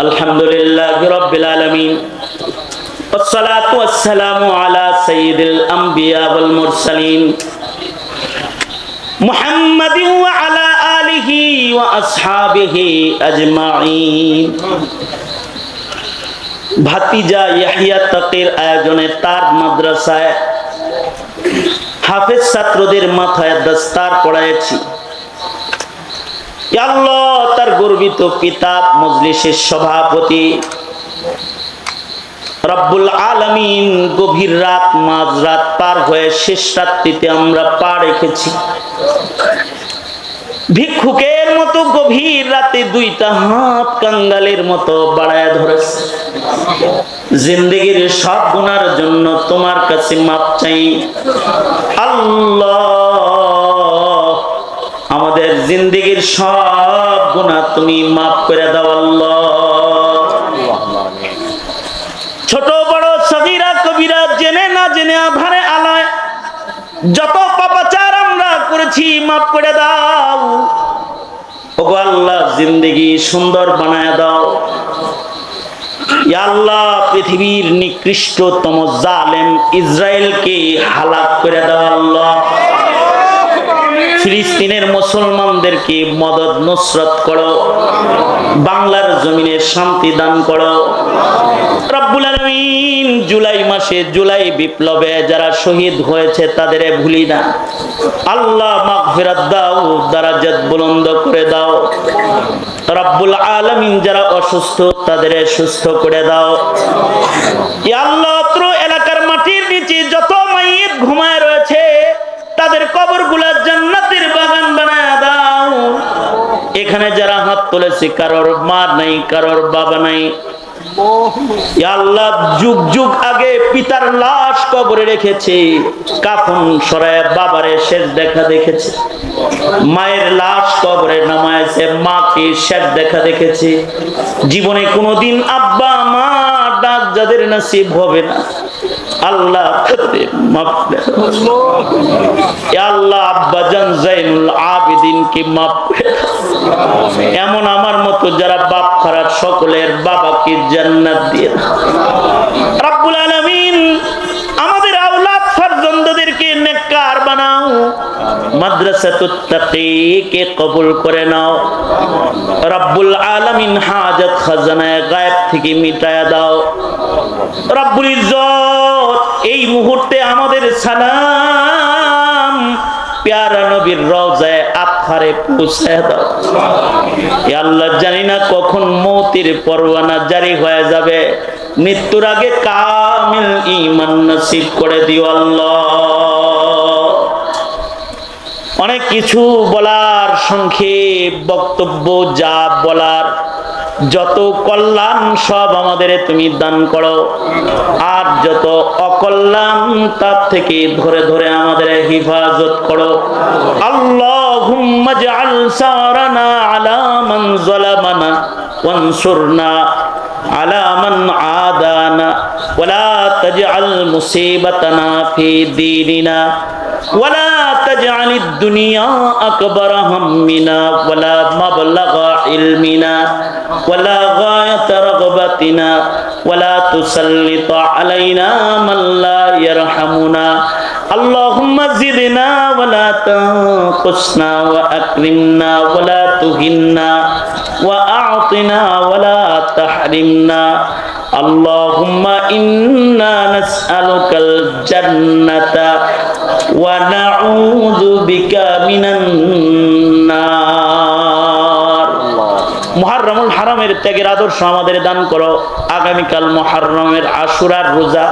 الحمد لله رب العالمين والصلاة والسلام على سيد الأنبياء والمرسلين محمد وعلى آله وأصحابه أجمعين ভাতিজা ইয়াহিয়া তাকির আয়োজনে তার মাদ্রাসায় হাফেজ ছাত্রদের মাথায় দস্তার পড়াইছি আল্লাহ তার গর্বিত পিতা মজলিসের সভাপতি। রব্বুল আলমিন গভীর রাত, মাঝ রাত পার হয়ে শেষ রাত্রিতে আমরা পা রেখেছি। ভিক্ষুকের মতো গভীর রাতে দুইটা হাত কাঙ্গালের মতো বাড়ায় ধরেছে। জিন্দগির সব গুনার জন্য তোমার কাছে মাপ চাই। আল্লাহ আমাদের জিন্দগির সব গুণা তুমি মাফ করে দাও আল্লাহ। ছোট, বড়, সগিরা, কবিরা জেনে না জেনে আধারে আলায়, যত পাপাচার আমরা করেছি মাফ করে দাও। ওগো আল্লাহ, জিন্দগি সুন্দর বানায় দাও। আল্লাহ, পৃথিবীর নিকৃষ্টতম জালেম ইসরায়েলকে হালাক করে দাও আল্লাহ। ফিলিস্তিনের মুসলমানদেরকে মদত নুসরত করো। বাংলার জমিনে শান্তি দান করো। রব্বুল আলামিন জুলাই মাসে জুলাই বিপ্লবে যারা শহীদ হয়েছে তাদের ভুলি না। আল্লাহ মাগফিরাত দাও, দারাজাত বুলন্দ করে দাও। রব্বুল আলামিন যারা অসুস্থ তাদের সুস্থ করে দাও। আল্লাহ এলাকার মাটির নিচে যত মাইয়িত ঘুমায় তাদের কবরগুলা জান্নাতের বাগান বানায় দাও। এখানে যারা হাত তুলেছে, কারোর মা নাই, কারোর বাবা নাই। যুগ যুগ আগে পিতার লাশ কবরে রেখেছে, কাফন সরায় বাবারে শেষ দেখা দেখেছে। মায়ের লাশ কবরে নামায়েছে মাকে শেষ দেখা দেখেছে। জীবনে কোনোদিন আব্বা, মা, ডাক যাদের নাসিব হবে না। আল্লাহ আল্লাহ আব্বা জান জাইনুল আবেদিনকে এমন আমার মতো যারা বাপ খারাপ সকলের বাবাকে জান্নাত দিয়ে। রব্বুল আলামিন, আমাদের আওলাদ ফারজান্দাদেরকে নেককার বানাও। মাদ্রাসাতুত তাকিকে কবুল করে নাও। রব্বুল আলামিন হাজত খাজানায় গায়েব থেকে মিটায়া দাও। রব্বুল ইজ্জত মুহূর্তে আমাদের সালাম প্যারা নবীর রওজায় আতহারে পৌঁছায় দাও। আল্লাহ জানি না কখন মৌতের পরওয়ানা জারি হয়ে যাবে। মৃত্যুর আগে কামিল ঈমান নসিব করে দিও আল্লাহ। অনেক কিছু বলার সংক্ষেপ বক্তব্য যা বলার যত কল্যাণ সব আমাদের তুমি দান করো। আর যত অকল্যাণ, তার থেকে ধরে ধরে আমাদের হিফাজত করো। আল্লাহ জাআল আলা মান আদানা। ولا تجعل مصيبتنا في ديننا ولا تجعل الدنيا أكبر همنا ولا مبلغ علمنا ولا غاية رغبتنا ولا تسلط علينا من لا يرحمنا. اللهم زدنا ولا تنقصنا وأكرمنا ولا تهنا وأعطنا ولا تحرمنا. اللهم إنا نسألك الجنة মহারমুল হারামের ত্যাগের আদর্শ আমাদের দান করো। আগামীকাল মহারমের আশুরার রোজা।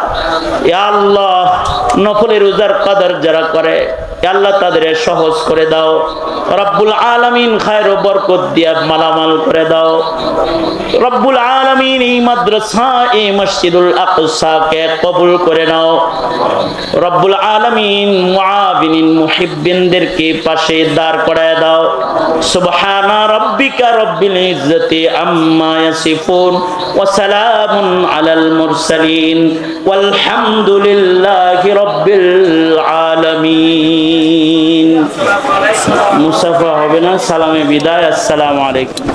আল্লাহ, নফলের রোজার কদর যারা করে আল্লাহ তাদের সহজ করে দাও। রব্বুল আলামিন খায়ের বরকত দিয়া মালামাল করে দাও। রব্বুল আলামিন এই মাদ্রাসা, এই মসজিদুল আকসাকে কবুল করে নাও। রব্বুল আলামিন মুআবিনিন মুহিব্বিনদেরকে পাশে দাঁড় করায় দাও। সুবহানা রাব্বিকা রব্বিল ইজ্জতি আম্মা ইয়াসিফুন ওয়া সালামুন আলাল মুরসালিন ওয়ালহামদুলিল্লাহি রাব্বিল আলামিন। মুসাফা হবে না? সালামে বিদায়। আসসালামু আলাইকুম।